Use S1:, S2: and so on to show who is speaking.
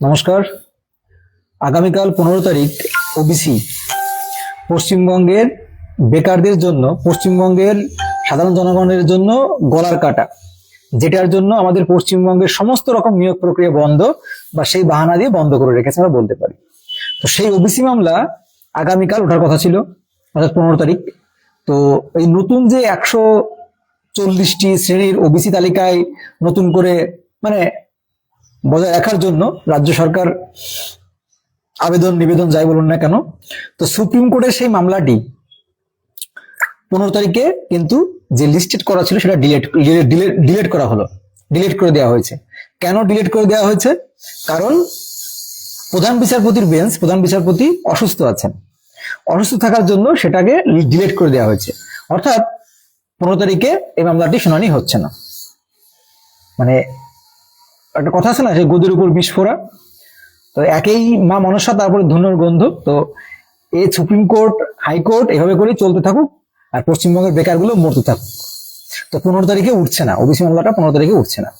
S1: নমস্কার। আগামীকাল পনেরো তারিখ ওবিসি। পশ্চিমবঙ্গের বেকারদের জন্য, পশ্চিমবঙ্গের সাধারণ জনগণের জন্য গলার কাটা। যেটার জন্য আমাদের পশ্চিমবঙ্গের সমস্ত রকম নিয়োগ প্রক্রিয়া বন্ধ বা সেই বাহানা দিয়ে বন্ধ করে রেখেছে আমরা বলতে পারি। তো সেই ওবিসি মামলা আগামীকাল ওঠার কথা ছিল, অর্থাৎ পনেরো তারিখ। তো এই নতুন যে একশো চল্লিশটি শ্রেণির ওবিসি তালিকায় নতুন করে মানে বজায় রাখার জন্য রাজ্য সরকার আবেদন, নিবেদন যাই বলুন না কেন, তো সুপ্রিম কোর্টের সেই মামলাটি পনেরো তারিখে কিন্তু যে লিস্টেড করা ছিল সেটা ডিলেট ডিলেট করা হলো ডিলেট করে দেওয়া হয়েছে। কেন ডিলেট করে দেওয়া হয়েছে? কারণ প্রধান বিচারপতির বেঞ্চ প্রধান বিচারপতি অসুস্থ আছেন। অসুস্থ থাকার জন্য সেটাকে ডিলেট করে দেওয়া হয়েছে। অর্থাৎ পনেরো তারিখে এই মামলাটি শুনানি হচ্ছে না। মানে একটা কথা আছে না, যে গদির উপর বিস্ফোরা তো একেই মা মনসা, তারপরে ধনুর গন্ধ। তো এ সুপ্রিম কোর্ট হাইকোর্ট এভাবে করে চলতে থাকুক আর পশ্চিমবঙ্গের বেকারগুলো মরতে থাকুক। তো পনেরো তারিখে উঠছে না, ওবিসি মামলাটা পনেরো তারিখে উঠছে না।